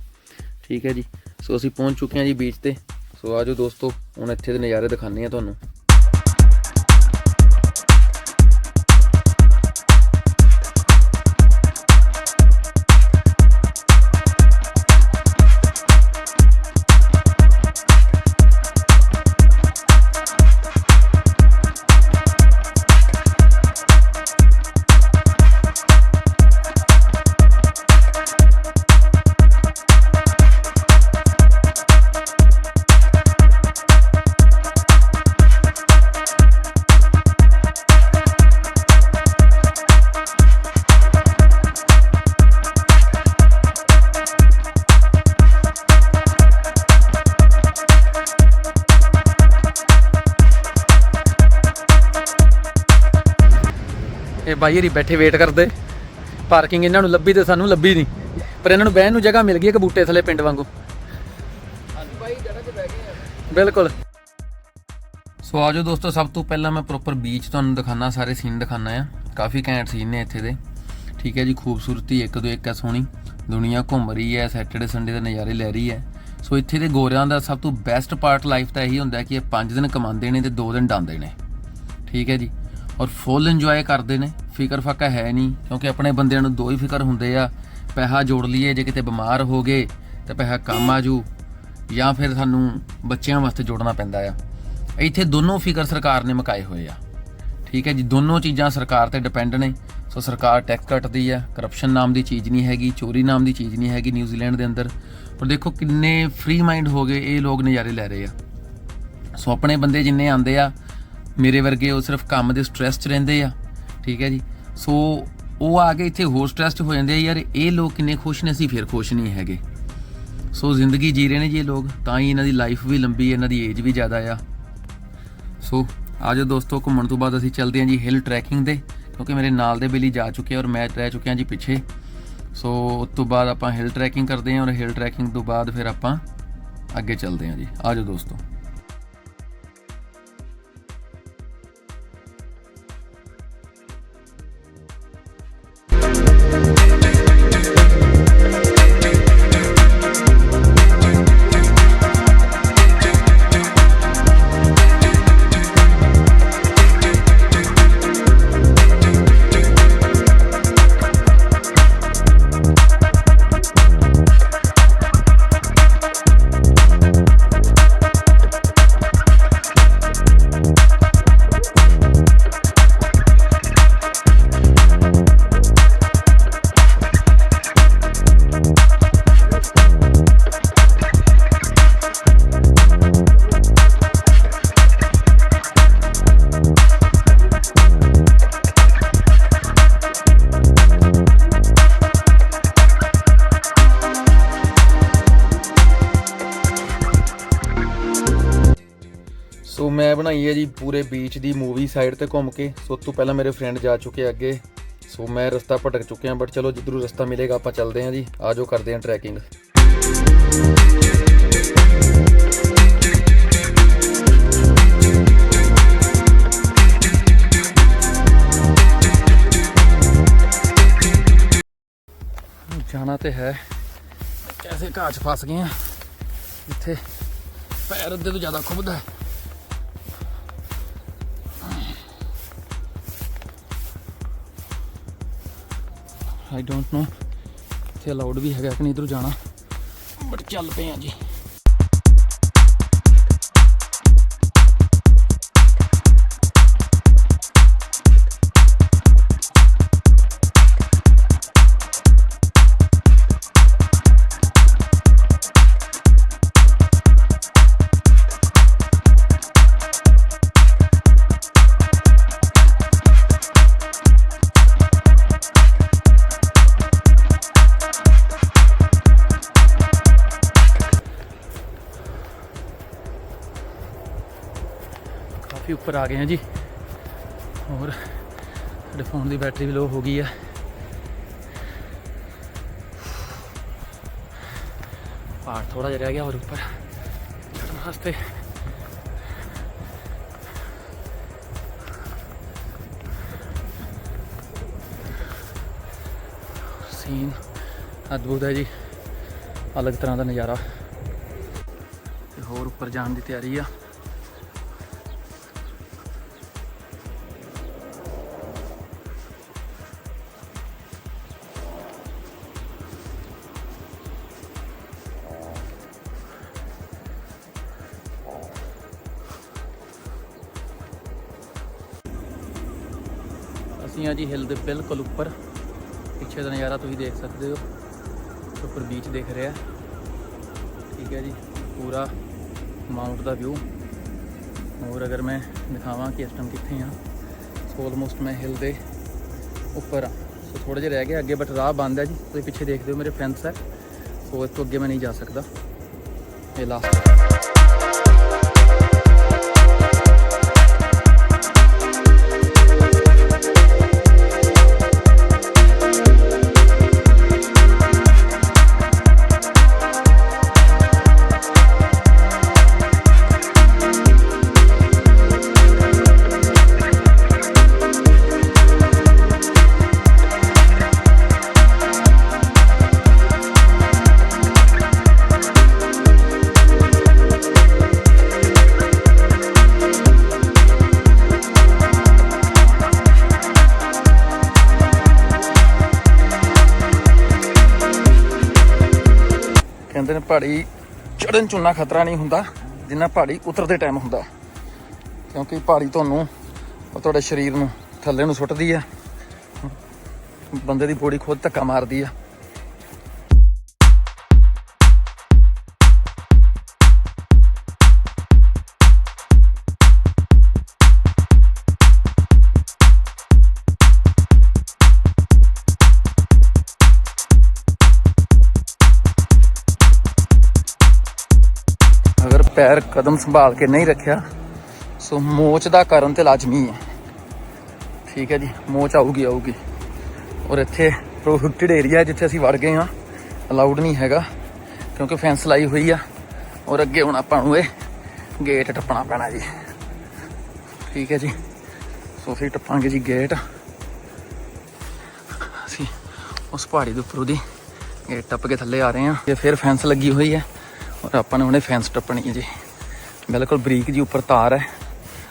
ਠੀਕ ਹੈ ਜੀ। ਸੋ ਅਸੀਂ ਪਹੁੰਚ ਚੁੱਕੇ ਹਾਂ ਜੀ ਬੀਚ ਤੇ। ਸੋ ਆਜੋ ਦੋਸਤੋ, ਹੁਣ ਇੱਥੇ ਦੇ ਨਜ਼ਾਰੇ ਦਿਖਾਉਂਦੇ ਆ ਤੁਹਾਨੂੰ। ਬਾਈ ਹਰੀ ਬੈਠੇ ਵੇਟ ਕਰਦੇ। ਪਾਰਕਿੰਗ ਇਹਨਾਂ ਨੂੰ ਲੱਭੀ ਤੇ ਸਾਨੂੰ ਲੱਭੀ ਨਹੀਂ। ਪਰ ਇਹਨਾਂ ਨੂੰ ਬਹਿਣ ਨੂੰ ਜਗ੍ਹਾ ਮਿਲ ਗਈ ਇੱਕ ਬੂਟੇ ਥੱਲੇ ਪਿੰਡ ਵਾਂਗੂ। ਬਿਲਕੁਲ। ਸੋ ਆਜੋ ਦੋਸਤੋ ਸਭ ਤੋਂ ਪਹਿਲਾਂ ਮੈਂ ਪ੍ਰੋਪਰ ਬੀਚ ਤੁਹਾਨੂੰ ਦਿਖਾਣਾ ਸਾਰੇ ਸੀਨ ਦਿਖਾਣਾ ਆ। ਕਾਫੀ ਘੈਂਟ ਸੀਨ ਨੇ ਇੱਥੇ ਦੇ। ਠੀਕ ਹੈ ਜੀ ਖੂਬਸੂਰਤੀ ਇੱਕ ਤੋਂ ਇੱਕ ਹੈ ਸੋਹਣੀ। ਦੁਨੀਆ ਘੁੰਮ ਰਹੀ ਹੈ ਸੈਟਰਡੇ ਸੰਡੇ ਦੇ ਨਜ਼ਾਰੇ ਲੈ ਰਹੀ ਹੈ। ਸੋ ਇੱਥੇ ਦੇ ਗੋਰਿਆਂ ਦਾ ਸਭ ਤੋਂ ਬੈਸਟ ਪਾਰਟ ਲਾਈਫ ਦਾ ਇਹੀ ਹੁੰਦਾ ਕਿ ਇਹ 5 ਦਿਨ ਕਮਾਉਂਦੇ ਨੇ ਤੇ 2 ਦਿਨ ਡਾਂਦੇ ਨੇ। ਠੀਕ ਹੈ ਜੀ ਔਰ ਫੁੱਲ ਇੰਜੋਏ ਕਰਦੇ ਨੇ। ਫਿਕਰ ਫਾਕਾ ਹੈ ਨਹੀਂ, ਕਿਉਂਕਿ ਆਪਣੇ ਬੰਦਿਆਂ ਨੂੰ ਦੋ ਹੀ ਫਿਕਰ ਹੁੰਦੇ ਆ, ਪੈਸਾ ਜੋੜ ਲਈਏ ਜੇ ਕਿਤੇ ਬਿਮਾਰ ਹੋ ਗਏ, ਤਾਂ ਪੈਸਾ ਕੰਮ ਆ ਜੂ, ਜਾਂ ਫਿਰ ਸਾਨੂੰ ਬੱਚਿਆਂ ਵਾਸਤੇ ਜੋੜਨਾ ਪੈਂਦਾ ਆ। ਇੱਥੇ ਦੋਨੋਂ ਫਿਕਰ ਸਰਕਾਰ ਨੇ ਮੁਕਾਏ ਹੋਏ ਆ। ਠੀਕ ਹੈ ਜੀ, ਦੋਨੋਂ ਚੀਜ਼ਾਂ ਸਰਕਾਰ ਤੇ ਡਿਪੈਂਡ ਨੇ। ਸੋ ਸਰਕਾਰ ਟੈਕਸ ਕੱਟਦੀ ਆ ਕਰਪਸ਼ਨ ਨਾਮ ਦੀ ਚੀਜ਼ ਨਹੀਂ ਹੈਗੀ, ਚੋਰੀ ਨਾਮ ਦੀ ਚੀਜ਼ ਨਹੀਂ ਹੈਗੀ ਨਿਊਜ਼ੀਲੈਂਡ ਦੇ ਅੰਦਰ। ਪਰ ਦੇਖੋ ਕਿੰਨੇ ਫ੍ਰੀ ਮਾਈਂਡ ਹੋ ਗਏ ਇਹ ਲੋਕ ਨਜ਼ਾਰੇ ਲੈ ਰਹੇ ਆ। ਸੋ ਆਪਣੇ ਬੰਦੇ ਜਿੰਨੇ ਆਂਦੇ ਆ, ਮੇਰੇ ਵਰਗੇ ਉਹ ਸਿਰਫ ਕੰਮ ਦੇ ਸਟ੍ਰੈਸ 'ਚ ਰਹਿੰਦੇ ਆ। ਠੀਕ ਹੈ ਜੀ। ਸੋ ਉਹ ਆ ਕੇ ਇੱਥੇ ਹੋਰ ਸਟ੍ਰੈਸਡ ਹੋ ਜਾਂਦੇ ਆ, ਯਾਰ ਇਹ ਲੋਕ ਕਿੰਨੇ ਖੁਸ਼ ਨੇ, ਅਸੀਂ ਫਿਰ ਖੁਸ਼ ਨਹੀਂ ਹੈਗੇ। ਸੋ ਜ਼ਿੰਦਗੀ ਜੀ ਰਹੇ ਨੇ ਜੀ ਇਹ ਲੋਕ, ਤਾਂ ਹੀ ਇਹਨਾਂ ਦੀ ਲਾਈਫ ਵੀ ਲੰਬੀ ਹੈ, ਇਹਨਾਂ ਦੀ ਏਜ ਵੀ ਜ਼ਿਆਦਾ ਆ। ਸੋ ਆਜੋ ਦੋਸਤੋ, ਘੁੰਮਣ ਤੋਂ ਬਾਅਦ ਅਸੀਂ ਚੱਲਦੇ ਹਾਂ ਜੀ ਹਿਲ ਟਰੈਕਿੰਗ ਦੇ ਕਿਉਂਕਿ ਮੇਰੇ ਨਾਲ ਦੇ ਬੇਲੀ ਜਾ ਚੁੱਕੇ ਔਰ ਮੈਂ ਰਹਿ ਚੁੱਕਿਆ ਜੀ ਪਿੱਛੇ। ਸੋ ਉਸ ਤੋਂ ਬਾਅਦ ਆਪਾਂ ਹਿਲ ਟਰੈਕਿੰਗ ਕਰਦੇ ਹਾਂ ਔਰ ਹਿਲ ਟਰੈਕਿੰਗ ਤੋਂ ਬਾਅਦ ਫਿਰ ਆਪਾਂ ਅੱਗੇ ਚੱਲਦੇ ਹਾਂ ਜੀ। ਆਜੋ ਦੋਸਤੋ। ਬਣਾਈ ਹੈ ਜੀ ਪੂਰੇ ਬੀਚ ਦੀ ਮੂਵੀ ਸਾਈਡ ਤੇ ਘੁੰਮ ਕੇ। ਸੋ ਤੋਂ ਪਹਿਲਾਂ ਮੇਰੇ ਫਰੈਂਡ ਜਾ ਚੁੱਕੇ ਅੱਗੇ। ਸੋ ਮੈਂ ਰਸਤਾ ਭਟਕ ਚੁੱਕਿਆ ਬਟ ਚਲੋ ਜਿੱਧਰੋਂ ਰਸਤਾ ਮਿਲੇਗਾ ਆਪਾਂ ਚੱਲਦੇ ਹਾਂ ਜੀ। ਆਜੋ ਕਰਦੇ ਹਾਂ ਟਰੈਕਿੰਗ ਜਾਣਾ ਤੇ ਹੈ। ਐਸੇ ਘਾਹ 'ਚ ਫਸ ਗਏ ਆ। ਇੱਥੇ ਪੈਰ ਅੱਧੇ ਤੋਂ ਜ਼ਿਆਦਾ ਖੁੱਬਦਾ ਹੈ। ਆਈ ਡੋਂਟ ਨੋ ਇੱਥੇ ਅਲਾਉਡ ਵੀ ਹੈਗਾ ਕਿ ਨਹੀਂ, ਇਧਰੋਂ ਜਾਣਾ। ਬਟ ਚੱਲ ਪਏ ਆ ਜੀ। ਆ ਗਏ ਹਾਂ ਜੀ। ਹੋਰ, ਸਾਡੇ ਫੋਨ ਦੀ ਬੈਟਰੀ ਵੀ ਲੋ ਹੋ ਗਈ ਆ। ਪਹਾੜ ਥੋੜਾ ਜਿਹਾ ਰਹਿ ਗਿਆ ਹੋਰ ਉੱਪਰ। ਚੜ੍ਹਨ ਵਾਸਤੇ। ਸੀਨ ਅਦਭੁਤ ਹੈ ਜੀ। ਅਲੱਗ ਤਰ੍ਹਾਂ ਦਾ ਨਜ਼ਾਰਾ। ਹੋਰ ਉੱਪਰ ਜਾਣ ਦੀ ਤਿਆਰੀ ਆ। ਜੀ ਹਿੱਲ ਦੇ ਬਿਲਕੁਲ ਉੱਪਰ। ਪਿੱਛੇ ਦਾ ਨਜ਼ਾਰਾ ਤੁਸੀਂ ਦੇਖ ਸਕਦੇ ਹੋ। ਉੱਪਰ ਬੀਚ ਦਿਖ ਰਿਹਾ। ਠੀਕ ਹੈ ਜੀ। ਪੂਰਾ ਮਾਊਂਟ ਦਾ ਵਿਊ ਹੋਰ ਅਗਰ ਮੈਂ ਦਿਖਾਵਾਂ ਕਿ ਇਸ ਟਾਈਮ ਕਿੱਥੇ ਆ ਸੋ ਆਲਮੋਸਟ ਮੈਂ ਹਿਲ ਦੇ ਉੱਪਰ ਆ। ਸੋ ਥੋੜਾ ਜਿਹਾ ਰਹਿ ਗਿਆ। ਅੱਗੇ ਬਟ ਰਾਹ ਬੰਦ ਹੈ ਜੀ। ਤੁਸੀਂ ਪਿੱਛੇ ਦੇਖਦੇ ਹੋ ਮੇਰੇ ਫਰੈਂਡਸ ਹੈ। ਸੋ ਇਸ ਤੋਂ ਅੱਗੇ ਮੈਂ ਨਹੀਂ ਜਾ ਸਕਦਾ। ਇਹ ਲਾਸਟ ਪਹਾੜੀ ਚੜਨ ਚ ਉਨਾ ਖਤਰਾ ਨਹੀਂ ਹੁੰਦਾ ਜਿੰਨਾ ਪਹਾੜੀ ਉਤਰਦੇ ਟਾਈਮ ਹੁੰਦਾ। ਕਿਉਂਕਿ ਪਹਾੜੀ ਤੁਹਾਨੂੰ ਤੁਹਾਡੇ ਸਰੀਰ ਨੂੰ ਥੱਲੇ ਨੂੰ ਸੁੱਟਦੀ ਆ। ਬੰਦੇ ਦੀ ਬੋਡੀ ਖੁਦ ਧੱਕਾ ਮਾਰਦੀ ਆ। ਪੈਰ ਕਦਮ ਸੰਭਾਲ ਕੇ ਨਹੀਂ ਰੱਖਿਆ। ਸੋ ਮੋਚ ਦਾ ਕਾਰਨ ਤੇ ਲਾਜ਼ਮੀ ਹੈ। ਠੀਕ ਹੈ ਜੀ, ਮੋਚ ਆਊਗੀ ਆਊਗੀ। ਔਰ ਇੱਥੇ ਪ੍ਰੋਹਿਬਿਟਡ ਏਰੀਆ ਜਿੱਥੇ ਅਸੀਂ ਵੜ ਗਏ ਹਾਂ ਅਲਾਉਡ ਨਹੀਂ ਹੈਗਾ, ਕਿਉਂਕਿ ਫੈਂਸ ਲਾਈ ਹੋਈ ਆ। ਔਰ ਅੱਗੇ ਹੁਣ ਆਪਾਂ ਨੂੰ ਇਹ ਗੇਟ ਟੱਪਣਾ ਪੈਣਾ ਜੀ। ਠੀਕ ਹੈ ਜੀ, ਸੋ ਅਸੀਂ ਟੱਪਾਂਗੇ ਜੀ ਗੇਟ ਅਸੀਂ ਉਸ ਪਹਾੜੀ ਦੇ ਉੱਪਰੋਂ ਦੀ ਗੇਟ ਟੱਪ ਕੇ ਥੱਲੇ ਆ ਰਹੇ ਹਾਂ। ਤੇ ਫਿਰ ਫੈਂਸ ਲੱਗੀ ਹੋਈ ਹੈ। ਔਰ ਆਪਾਂ ਨੇ ਹੁਣੇ ਫੈਂਸ ਟੱਪਣੀ ਹੈ ਜੀ। ਬਿਲਕੁਲ ਬਰੀਕ ਜੀ ਉੱਪਰ ਤਾਰ ਹੈ,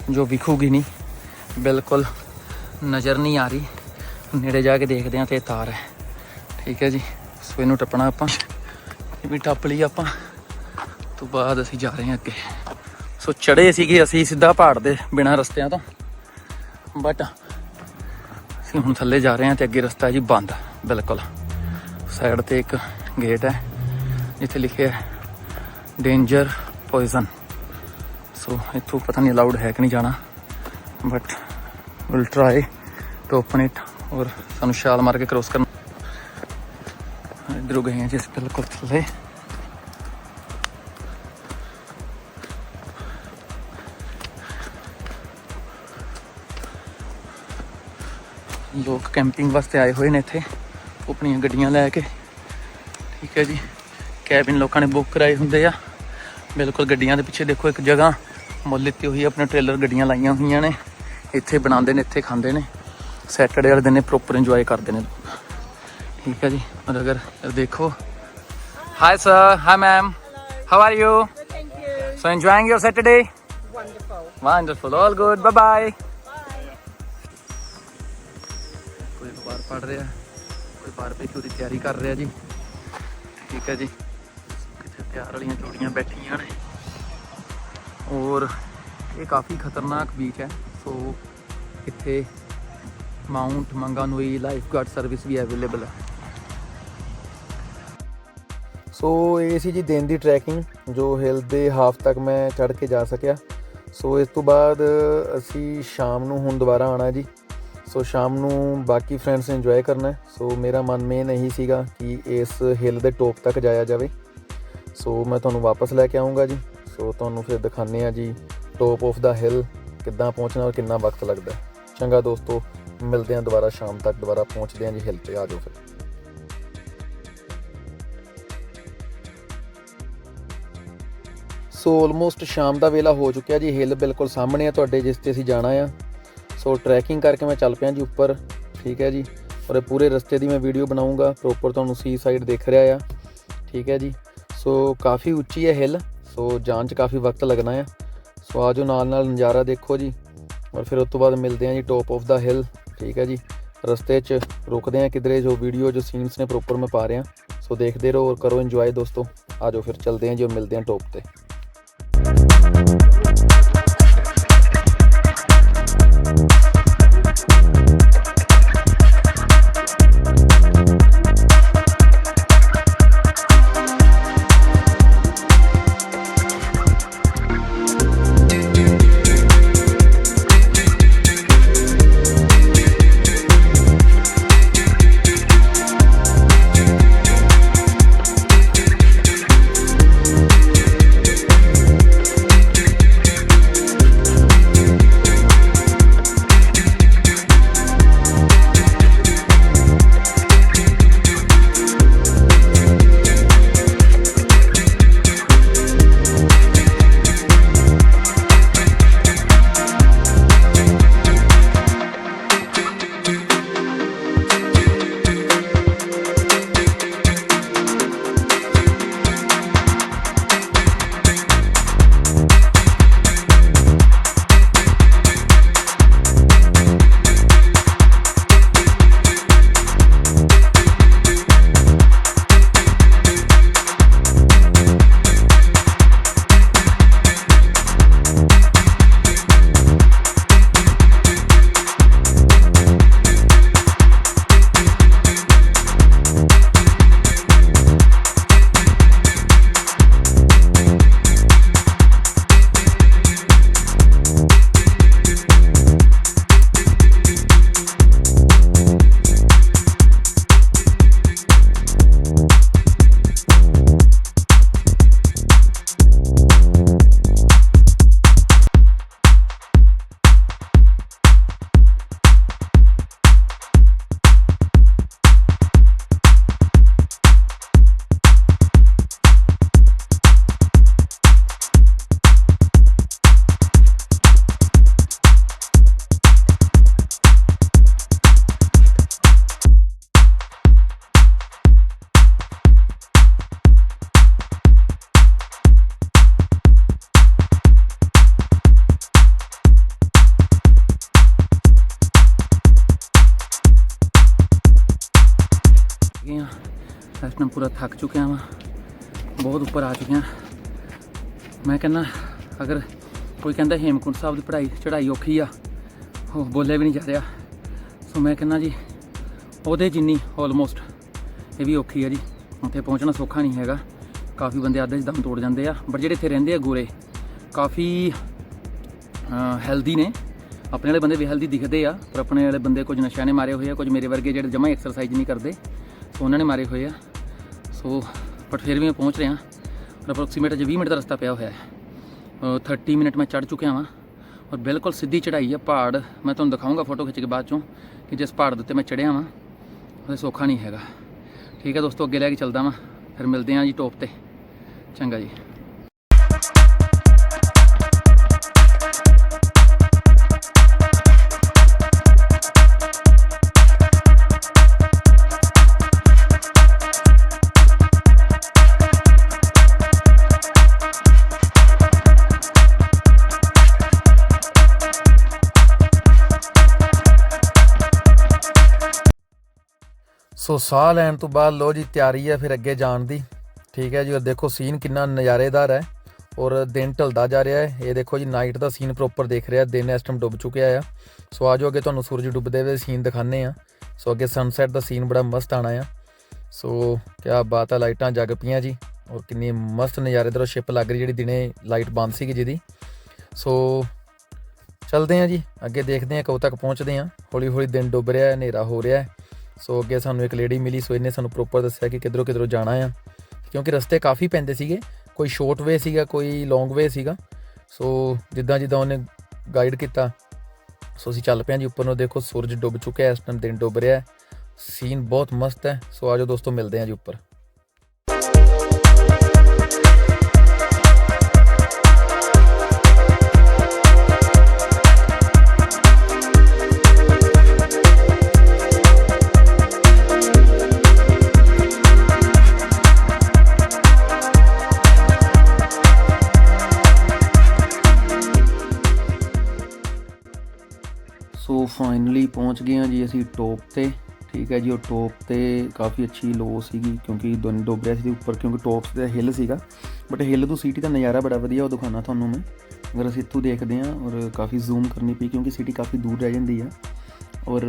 ਜੋ ਵਿਖੂਗੀ ਨਹੀਂ। ਬਿਲਕੁਲ ਨਜ਼ਰ ਨਹੀਂ ਆ ਰਹੀ। ਨੇੜੇ ਜਾ ਕੇ ਦੇਖਦੇ ਹਾਂ ਤੇ ਇਹ ਤਾਰ ਹੈ। ਠੀਕ ਹੈ ਜੀ, ਸੋ ਇਹਨੂੰ ਟੱਪਣਾ ਆਪਾਂ। ਇਹ ਵੀ ਟੱਪ ਲਈ ਆਪਾਂ। ਤੋਂ ਬਾਅਦ ਅਸੀਂ ਜਾ ਰਹੇ ਹਾਂ ਅੱਗੇ। ਸੋ ਚੜੇ ਸੀਗੇ ਅਸੀਂ ਸਿੱਧਾ ਪਹਾੜ ਦੇ ਬਿਨਾਂ ਰਸਤਿਆਂ ਤੋਂ। ਬਟ ਅਸੀਂ ਹੁਣ ਥੱਲੇ ਜਾ ਰਹੇ ਹਾਂ ਤੇ ਅੱਗੇ ਰਸਤਾ ਜੀ ਬੰਦ। ਬਿਲਕੁਲ। ਸਾਈਡ ਤੇ ਇੱਕ ਗੇਟ ਹੈ। ਜਿੱਥੇ ਲਿਖਿਆ ਹੈ ਡੇਂਜਰ ਪੋਇਜ਼ਨ ਸੋ ਇੱਥੋਂ ਪਤਾ ਨਹੀਂ ਅਲਾਉਡ ਹੈ ਕਿ ਨਹੀਂ ਜਾਣਾ but will try to open it ਔਰ ਸਾਨੂੰ ਛਾਲ ਮਾਰ ਕੇ ਕ੍ਰੋਸ ਕਰਨਾ। ਇਧਰੋਂ ਗਏ ਹਾਂ ਜਿਸ ਬਿਲਕੁਲ ਥੱਲੇ। ਲੋਕ ਕੈਂਪਿੰਗ ਵਾਸਤੇ ਆਏ ਹੋਏ ਨੇ ਇੱਥੇ ਆਪਣੀਆਂ ਗੱਡੀਆਂ ਲੈ ਕੇ। ਠੀਕ ਹੈ ਜੀ। ਕੈਬਿਨ ਲੋਕਾਂ ਨੇ ਬੁੱਕ ਕਰਾਏ ਹੁੰਦੇ ਆ ਬਿਲਕੁਲ ਗੱਡੀਆਂ ਦੇ ਪਿੱਛੇ ਦੇਖੋ ਇੱਕ ਜਗ੍ਹਾ ਮੁੱਲ ਲਿੱਤੀ ਹੋਈ ਆਪਣੇ ਟ੍ਰੇਲਰ ਗੱਡੀਆਂ ਲਾਈਆਂ ਹੋਈਆਂ ਨੇ ਇੱਥੇ ਬਣਾਉਂਦੇ ਨੇ, ਇੱਥੇ ਖਾਂਦੇ ਨੇ ਸੈਟਰਡੇ ਵਾਲੇ ਦਿਨ ਪ੍ਰੋਪਰ ਇੰਜੋਏ ਕਰਦੇ ਨੇ ਠੀਕ ਹੈ ਜੀ, ਔਰ ਅਗਰ ਦੇਖੋ hi sir hi ma'am how are you so enjoying your Saturday? Wonderful. Wonderful. All good. Bye bye. ਕੋਈ ਬਾਹਰ ਪੜ ਰਿਹਾ ਕੋਈ ਬਾਰਬੀਕਿਊ ਦੀ ਤਿਆਰੀ ਕਰ ਰਿਹਾ ਜੀ ਠੀਕ ਹੈ ਜੀ ਕਿਤੇ ਪਿਆਰ ਵਾਲੀਆਂ ਜੋੜੀਆਂ ਬੈਠੀਆਂ ਨੇ। ਔਰ ਇਹ ਕਾਫੀ ਖਤਰਨਾਕ ਬੀਚ ਹੈ। ਸੋ ਇੱਥੇ Mount Maunganui lifeguard service ਵੀ ਅਵੇਲੇਬਲ ਹੈ। ਸੋ ਇਹ ਸੀ ਜੀ ਦਿਨ ਦੀ ਟਰੈਕਿੰਗ ਜੋ ਹਿਲ ਦੇ ਹਾਫ ਤੱਕ ਮੈਂ ਚੜ ਕੇ ਜਾ ਸਕਿਆ। ਸੋ ਇਸ ਤੋਂ ਬਾਅਦ ਅਸੀਂ ਸ਼ਾਮ ਨੂੰ ਹੁਣ ਦੁਬਾਰਾ ਆਣਾ ਜੀ। ਸੋ ਸ਼ਾਮ ਨੂੰ ਬਾਕੀ ਫਰੈਂਡਸ ਇੰਜੋਏ ਕਰਨਾ ਸੋ ਮੇਰਾ ਮਨ ਮੇਨ ਇਹੀ ਸੀਗਾ ਕਿ ਇਸ ਹਿਲ ਦੇ ਟੋਪ ਤੱਕ ਜਾਇਆ ਜਾਵੇ। ਸੋ ਮੈਂ ਤੁਹਾਨੂੰ ਵਾਪਸ ਲੈ ਕੇ ਆਉਂਗਾ ਜੀ। ਸੋ ਤੁਹਾਨੂੰ ਫਿਰ ਦਿਖਾਉਂਦੇ ਆ ਜੀ ਟੋਪ ਆਫ ਦਾ ਹਿਲ ਕਿੱਦਾਂ ਪਹੁੰਚਣਾ ਔਰ ਕਿੰਨਾ ਵਕਤ ਲੱਗਦਾ ਚੰਗਾ ਦੋਸਤੋ, ਮਿਲਦੇ ਹਾਂ ਦੁਬਾਰਾ ਸ਼ਾਮ ਤੱਕ, ਦੁਬਾਰਾ ਪਹੁੰਚਦੇ ਹਾਂ ਜੀ ਹਿਲ ਤੇ। ਆ ਜਾਓ ਫਿਰ। ਸੋ ਆਲਮੋਸਟ ਸ਼ਾਮ ਦਾ ਵੇਲਾ ਹੋ ਚੁੱਕਿਆ ਜੀ। ਹਿੱਲ ਬਿਲਕੁਲ ਸਾਹਮਣੇ ਆ ਤੁਹਾਡੇ, ਜਿਸ ਤੇ ਅਸੀਂ ਜਾਣਾ ਆ। ਸੋ ਟਰੈਕਿੰਗ ਕਰਕੇ ਮੈਂ ਚੱਲ ਪਿਆ ਜੀ ਉੱਪਰ। ਠੀਕ ਹੈ ਜੀ। ਔਰ ਇਹ ਪੂਰੇ ਰਸਤੇ ਦੀ ਮੈਂ ਵੀਡੀਓ ਬਣਾਉਂਗਾ। ਪ੍ਰੋਪਰ ਤੁਹਾਨੂੰ ਸੀ ਸਾਈਡ ਦਿਖ ਰਿਹਾ ਆ। ਠੀਕ ਹੈ ਜੀ। ਸੋ ਕਾਫੀ ਉੱਚੀ ਹੈ ਹਿੱਲ ਸੋ ਜਾਣ 'ਚ ਕਾਫੀ ਵਕਤ ਲੱਗਣਾ ਆ ਸੋ ਆਜੋ ਨਾਲ ਨਾਲ ਨਜ਼ਾਰਾ ਦੇਖੋ ਜੀ ਔਰ ਫਿਰ ਉਸ ਤੋਂ ਬਾਅਦ ਮਿਲਦੇ ਹਾਂ ਜੀ ਟੌਪ ਆਫ ਦਾ ਹਿੱਲ ਠੀਕ ਹੈ ਜੀ ਰਸਤੇ 'ਚ ਰੁਕਦੇ ਹਾਂ ਕਿਧਰੇ ਜੋ ਵੀਡੀਓ ਜੋ ਸੀਨਸ ਨੇ ਪ੍ਰੋਪਰ ਮੈਂ ਪਾ ਰਿਹਾ ਸੋ ਦੇਖਦੇ ਰਹੋ ਔਰ ਕਰੋ ਇੰਜੋਏ ਦੋਸਤੋ ਆਜੋ ਫਿਰ ਚੱਲਦੇ ਹਾਂ ਜੀ ਔਰ ਮਿਲਦੇ ਹਾਂ ਟੌਪ ਤੇ। ਪੂਰਾ ਥੱਕ ਚੁੱਕਿਆ ਵਾਂ, ਬਹੁਤ ਉੱਪਰ ਆ ਚੁੱਕਿਆ। ਮੈਂ ਕਹਿੰਦਾ, ਅਗਰ ਕੋਈ ਕਹਿੰਦਾ ਹੇਮਕੁੰਟ ਸਾਹਿਬ ਦੀ ਪੜ੍ਹਾਈ, ਚੜ੍ਹਾਈ ਔਖੀ ਆ, ਉਹ ਬੋਲਿਆ ਵੀ ਨਹੀਂ ਜਾ ਰਿਹਾ। ਸੋ ਮੈਂ ਕਹਿੰਦਾ ਜੀ, ਉਹਦੇ ਜਿੰਨੀ ਆਲਮੋਸਟ ਇਹ ਵੀ ਔਖੀ ਆ ਜੀ, ਉੱਥੇ ਪਹੁੰਚਣਾ ਸੌਖਾ ਨਹੀਂ ਹੈਗਾ। ਕਾਫੀ ਬੰਦੇ ਆਦੇ ਦਮ ਤੋੜ ਜਾਂਦੇ ਆ ਬਟ ਜਿਹੜੇ ਇੱਥੇ ਰਹਿੰਦੇ ਆ ਗੋਰੇ, ਕਾਫੀ ਹੈਲਦੀ ਨੇ। ਆਪਣੇ ਵਾਲੇ ਬੰਦੇ ਵੀ ਹੈਲਦੀ ਦਿਖਦੇ ਆ, ਪਰ ਆਪਣੇ ਵਾਲੇ ਬੰਦੇ ਕੁਝ ਨਸ਼ਿਆਂ ਨੇ ਮਾਰੇ ਹੋਏ ਆ, ਕੁਝ ਮੇਰੇ ਵਰਗੇ ਜਿਹੜੇ ਜਮਾ ਐਕਸਰਸਾਈਜ਼ ਨਹੀਂ ਕਰਦੇ, ਸੋ ਉਹਨਾਂ ਨੇ ਮਾਰੇ ਹੋਏ ਆ। ਸੋ ਬਟ ਫਿਰ ਵੀ ਮੈਂ ਪਹੁੰਚ ਰਿਹਾ। ਔਰ ਅਪਰੋਕਸੀਮੇਟ ਅਜੇ 20 ਮਿੰਟ ਦਾ ਰਸਤਾ ਪਿਆ ਹੋਇਆ ਹੈ। ਅ, 30 ਮਿੰਟ ਮੈਂ ਚੜ ਚੁੱਕਿਆ ਵਾਂ। ਔਰ ਬਿਲਕੁਲ ਸਿੱਧੀ ਚੜਾਈ ਹੈ ਪਹਾੜ। ਮੈਂ ਤੁਹਾਨੂੰ ਦਿਖਾਊਂਗਾ ਫੋਟੋ ਖਿੱਚ ਕੇ ਬਾਅਦ ਚੋਂ ਕਿ ਜਿਸ ਪਹਾੜ ਦੇ ਉੱਤੇ ਮੈਂ ਚੜਿਆ ਵਾਂ ਉਹ ਸੌਖਾ ਨਹੀਂ ਹੈਗਾ। ਠੀਕ ਹੈ ਦੋਸਤੋ ਅੱਗੇ ਲੈ ਕੇ ਚੱਲਦਾ ਵਾਂ। ਫਿਰ ਮਿਲਦੇ ਹਾਂ ਜੀ ਟੋਪ ਤੇ। ਚੰਗਾ ਜੀ। ਸੋ ਸਾਹ ਲੈਣ ਤੋਂ ਬਾਅਦ ਲੋ ਜੀ, ਤਿਆਰੀ ਹੈ ਫਿਰ ਅੱਗੇ ਜਾਣ ਦੀ। ਠੀਕ ਹੈ ਜੀ, ਔਰ ਦੇਖੋ ਸੀਨ ਕਿੰਨਾ ਨਜ਼ਾਰੇਦਾਰ ਹੈ ਔਰ ਦਿਨ ਢਲਦਾ ਜਾ ਰਿਹਾ ਹੈ। ਇਹ ਦੇਖੋ ਜੀ ਨਾਈਟ ਦਾ ਸੀਨ ਪ੍ਰੋਪਰ ਦੇਖ ਰਿਹਾ, ਦਿਨ ਇਸ ਟਾਈਮ ਡੁੱਬ ਚੁੱਕਿਆ ਆ। ਸੋ ਆਜੋ ਅੱਗੇ ਤੁਹਾਨੂੰ ਸੂਰਜ ਡੁੱਬਦੇ ਹੋਏ ਸੀਨ ਦਿਖਾਣੇ ਆ ਸੋ ਅੱਗੇ ਸਨਸੈਟ ਦਾ ਸੀਨ ਬੜਾ ਮਸਤ ਆਣਾ ਆ। ਸੋ ਕਿਆ ਬਾਤ ਆ ਲਾਈਟਾਂ ਜਗ ਪਈਆਂ ਜੀ, ਔਰ ਕਿੰਨੀ ਮਸਤ ਨਜ਼ਾਰੇਦਾਰ ਸ਼ਿਪ ਲੱਗ ਰਹੀ ਜਿਹੜੀ ਦਿਨੇ ਲਾਈਟ ਬੰਦ ਸੀਗੀ ਜਿਹਦੀ। ਸੋ ਚਲਦੇ ਆ ਜੀ, ਅੱਗੇ ਦੇਖਦੇ ਆ ਕਦੋਂ ਤੱਕ ਪਹੁੰਚਦੇ ਆ ਹੌਲੀ ਹੌਲੀ ਦਿਨ ਡੁੱਬ ਰਿਹਾ ਹੈ, ਹਨੇਰਾ ਹੋ ਰਿਹਾ ਹੈ। ਸੋ ਅੱਗੇ ਸਾਨੂੰ ਇੱਕ ਲੇਡੀ ਮਿਲੀ, ਸੋ ਇਹਨੇ ਸਾਨੂੰ ਪ੍ਰੋਪਰ ਦੱਸਿਆ ਕਿ ਕਿੱਧਰੋਂ ਕਿੱਧਰੋਂ ਜਾਣਾ ਆ। ਕਿਉਂਕਿ ਰਸਤੇ ਕਾਫੀ ਪੈਂਦੇ ਸੀਗੇ, ਕੋਈ ਸ਼ਾਰਟ ਵੇ ਸੀਗਾ, ਕੋਈ ਲੌਂਗ ਵੇ ਸੀਗਾ। ਸੋ ਜਿੱਦਾਂ ਜਿੱਦਾਂ ਉਹਨੇ ਗਾਈਡ ਕੀਤਾ, ਸੋ ਅਸੀਂ ਚੱਲ ਪਏ ਹਾਂ ਜੀ ਉੱਪਰ ਨੂੰ। ਦੇਖੋ, ਸੂਰਜ ਡੁੱਬ ਚੁੱਕਿਆ ਹੈ ਇਸ ਟਾਈਮ ਦਿਨ ਡੁੱਬ ਰਿਹਾ ਹੈ ਸੀਨ ਬਹੁਤ ਮਸਤ ਹੈ। ਸੋ ਆਜੋ ਦੋਸਤੋ, ਮਿਲਦੇ ਹਾਂ ਜੀ ਉੱਪਰ। ਫਾਈਨਲੀ ਪਹੁੰਚ ਗਏ ਹਾਂ ਜੀ ਅਸੀਂ ਟੋਪ ਤੇ, ਠੀਕ ਹੈ ਜੀ, ਉਹ ਟੋਪ ਤੇ ਕਾਫੀ ਅੱਛੀ ਲੋ ਸੀਗੀ ਕਿਉਂਕਿ ਦੋਨ ਡੁੱਬ ਰਿਹਾ ਸੀ ਉੱਪਰ ਕਿਉਂਕਿ ਟੋਪ ਤੇ ਹਿੱਲ ਸੀਗਾ। ਬਟ ਹਿੱਲ ਤੋਂ ਸਿਟੀ ਦਾ ਨਜ਼ਾਰਾ ਬੜਾ ਵਧੀਆ ਉਹ ਦਿਖਾਣਾ ਤੁਹਾਨੂੰ ਮੈਂ। ਅਗਰ ਅਸੀਂ ਇੱਥੋਂ ਦੇਖਦੇ ਹਾਂ ਔਰ ਕਾਫੀ ਜ਼ੂਮ ਕਰਨੀ ਪਈ ਕਿਉਂਕਿ ਸਿਟੀ ਕਾਫੀ ਦੂਰ ਰਹਿ ਜਾਂਦੀ ਆ। ਔਰ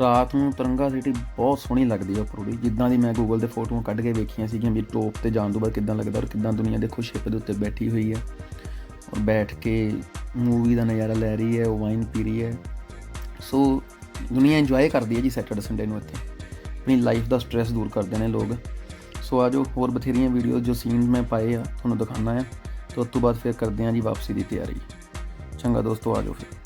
ਰਾਤ ਨੂੰ ਤਰੰਗਾ ਸਿਟੀ ਬਹੁਤ ਸੋਹਣੀ ਲੱਗਦੀ ਆ ਉੱਪਰੋਂ ਦੀ। ਜਿੱਦਾਂ ਦੀ ਮੈਂ ਗੂਗਲ ਤੇ ਫੋਟੋਆਂ ਕੱਢ ਕੇ ਵੇਖੀਆਂ ਸੀਗੀਆਂ ਵੀ ਟੋਪ ਤੇ ਜਾਣ ਤੋਂ ਬਾਅਦ ਕਿੱਦਾਂ ਲੱਗਦਾ ਔਰ ਕਿੱਦਾਂ ਦੁਨੀਆ ਦੇਖੋ ਸ਼ਿਪ ਦੇ ਉੱਤੇ ਬੈਠੀ ਹੋਈ ਹੈ ਔਰ ਬੈਠ ਕੇ ਮੂਵੀ ਦਾ ਨਜ਼ਾਰਾ ਲੈ ਰਹੀ ਹੈ, ਉਹ ਵਾਈਨ ਪੀ ਰਹੀ ਹੈ। ਸੋ ਦੁਨੀਆ ਇੰਜੋਏ ਕਰਦੀ ਹੈ ਜੀ ਸੈਟਰਡੇ ਸੰਡੇ ਨੂੰ ਇੱਥੇ। ਆਪਣੀ ਲਾਈਫ ਦਾ ਸਟ੍ਰੈਸ ਦੂਰ ਕਰਦੇ ਨੇ ਲੋਕ। ਸੋ ਆਜੋ ਹੋਰ ਬਥੇਰੀਆਂ ਵੀਡੀਓ ਜੋ ਸੀਨ ਮੈਂ ਪਾਏ ਆ, ਤੁਹਾਨੂੰ ਦਿਖਾਣਾ ਆ। ਤੇ ਉਸ ਤੋਂ ਬਾਅਦ ਫਿਰ ਕਰਦੇ ਹਾਂ ਜੀ ਵਾਪਸੀ ਦੀ ਤਿਆਰੀ। ਚੰਗਾ ਦੋਸਤੋ ਆਜੋ ਫਿਰ।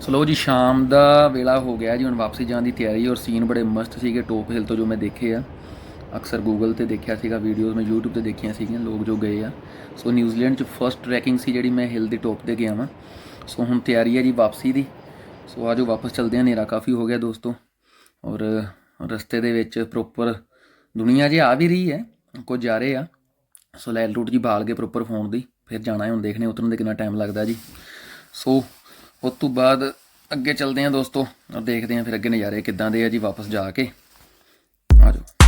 ਸੋ ਲਓ ਜੀ, ਸ਼ਾਮ ਦਾ ਵੇਲਾ ਹੋ ਗਿਆ ਜੀ, ਹੁਣ ਵਾਪਸੀ ਜਾਣ ਦੀ ਤਿਆਰੀ ਔਰ ਸੀਨ ਬੜੇ ਮਸਤ ਸੀਗੇ ਟੋਪ ਹਿਲ ਤੋਂ ਜੋ ਮੈਂ ਦੇਖੇ ਆ। ਅਕਸਰ ਗੂਗਲ ਤੇ ਦੇਖਿਆ ਸੀਗਾ ਵੀਡੀਓਜ਼ ਮੈਂ YouTube ਤੇ ਦੇਖੀਆਂ ਸੀਗੀਆਂ, ਲੋਕ ਜੋ ਗਏ ਆ। ਸੋ ਨਿਊਜ਼ੀਲੈਂਡ ਚ ਫਰਸਟ ਟਰੈਕਿੰਗ ਸੀ ਜਿਹੜੀ ਮੈਂ ਹਿਲ ਦੀ ਟੋਪ ਤੇ ਗਿਆ ਵਾਂ। ਸੋ ਹੁਣ ਤਿਆਰੀ ਹੈ ਜੀ ਵਾਪਸੀ ਦੀ। ਸੋ ਆਜੋ ਵਾਪਸ ਚੱਲਦੇ ਹਾਂ, ਹਨੇਰਾ ਕਾਫੀ ਹੋ ਗਿਆ ਦੋਸਤੋ। ਔਰ ਰਸਤੇ ਦੇ ਵਿੱਚ ਪ੍ਰੋਪਰ ਦੁਨੀਆ ਜੇ ਆ ਵੀ ਰਹੀ ਹੈ, ਕੁਝ ਜਾ ਰਹੇ ਆ। ਸੋ ਲੈਲ ਰੂਟ ਜੀ ਬਾਲ ਕੇ ਪ੍ਰੋਪਰ ਫੋਨ ਦੀ, ਫਿਰ ਜਾਣਾ ਹੈ ਹੁਣ ਦੇਖਣੇ, ਉਤਰਨ ਦੇ ਕਿੰਨਾ ਟਾਈਮ ਲੱਗਦਾ ਜੀ। ਸੋ ਉਸ ਤੋਂ ਬਾਅਦ ਅੱਗੇ ਚੱਲਦੇ ਹਾਂ ਦੋਸਤੋ ਔਰ ਦੇਖਦੇ ਹਾਂ ਫਿਰ ਅੱਗੇ ਨਜ਼ਾਰੇ ਕਿੱਦਾਂ ਦੇ ਆ ਜੀ ਵਾਪਸ ਜਾ ਕੇ। ਆ ਜਾਓ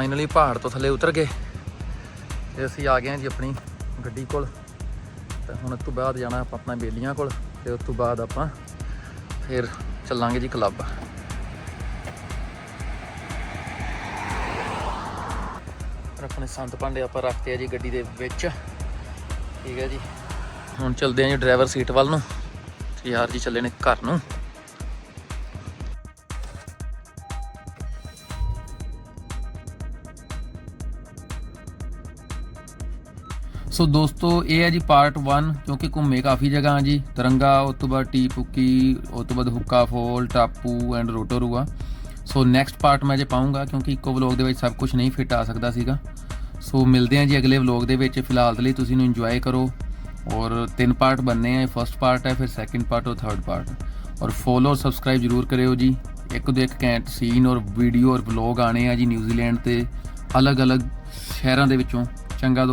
ਫਾਈਨਲੀ ਪਹਾੜ ਤੋਂ ਥੱਲੇ ਉਤਰ ਗਏ ਤੇ ਅਸੀਂ ਆ ਗਏ ਹਾਂ ਜੀ ਆਪਣੀ ਗੱਡੀ ਕੋਲ। ਤੇ ਹੁਣ ਉਸ ਤੋਂ ਬਾਅਦ ਜਾਣਾ ਆਪਾਂ ਆਪਣਾ ਬੇਲੀਆਂ ਕੋਲ ਤੇ ਉਸ ਤੋਂ ਬਾਅਦ ਆਪਾਂ ਫਿਰ ਚੱਲਾਂਗੇ ਜੀ ਕਲੱਬ ਆਪਣੇ ਸੰਤ ਭਾਂਡੇ ਆਪਾਂ ਰੱਖਤੇ ਆ ਜੀ ਗੱਡੀ ਦੇ ਵਿੱਚ। ਠੀਕ ਹੈ ਜੀ। ਹੁਣ ਚੱਲਦੇ ਆ ਜੀ ਡਰਾਈਵਰ ਸੀਟ ਵੱਲ ਨੂੰ। ਤੇ ਯਾਰ ਜੀ ਚੱਲੇ ਨੇ ਘਰ ਨੂੰ। ਸੋ ਦੋਸਤੋ, ਇਹ ਹੈ ਜੀ ਪਾਰਟ 1 ਕਿਉਂਕਿ ਘੁੰਮੇ ਕਾਫੀ ਜਗ੍ਹਾ ਆ ਜੀ। ਤਰੰਗਾ, ਉਸ ਤੋਂ ਬਾਅਦ ਟੀ ਪੁੱਕੀ ਉਸ ਤੋਂ ਬਾਅਦ Huka Falls, Taupo and Rotorua. So next part ਮੈਂ ਜੇ ਪਾਉਂਗਾ, ਕਿਉਂਕਿ ਇੱਕੋ ਵਲੌਗ ਦੇ ਵਿੱਚ ਸਭ ਕੁਝ ਨਹੀਂ ਫਿੱਟ ਆ ਸਕਦਾ ਸੀਗਾ। ਸੋ ਮਿਲਦੇ ਹਾਂ ਜੀ ਅਗਲੇ ਵਲੌਗ ਦੇ ਵਿੱਚ। ਫਿਲਹਾਲ ਦੇ ਲਈ ਤੁਸੀਂ ਨੂੰ ਇੰਜੋਏ ਕਰੋ। ਔਰ ਤਿੰਨ ਪਾਰਟ ਬਣਨੇ ਆ। ਫਰਸਟ ਪਾਰਟ ਹੈ, ਫਿਰ ਸੈਕਿੰਡ ਪਾਰਟ ਔਰ ਥਰਡ ਪਾਰਟ ਔਰ ਫੋਲੋ ਔਰ ਸਬਸਕ੍ਰਾਈਬ ਜਰੂਰ ਕਰਿਓ ਜੀ। ਇੱਕ ਤੋਂ ਇੱਕ ਕੈਂਟ ਸੀਨ ਔਰ ਵੀਡੀਓ ਔਰ ਵਲੌਗ ਆਣੇ ਆ ਜੀ ਨਿਊਜ਼ੀਲੈਂਡ ਤੇ ਅਲੱਗ-ਅਲੱਗ ਸ਼ਹਿਰਾਂ ਦੇ ਵਿੱਚੋਂ। ਚੰਗਾ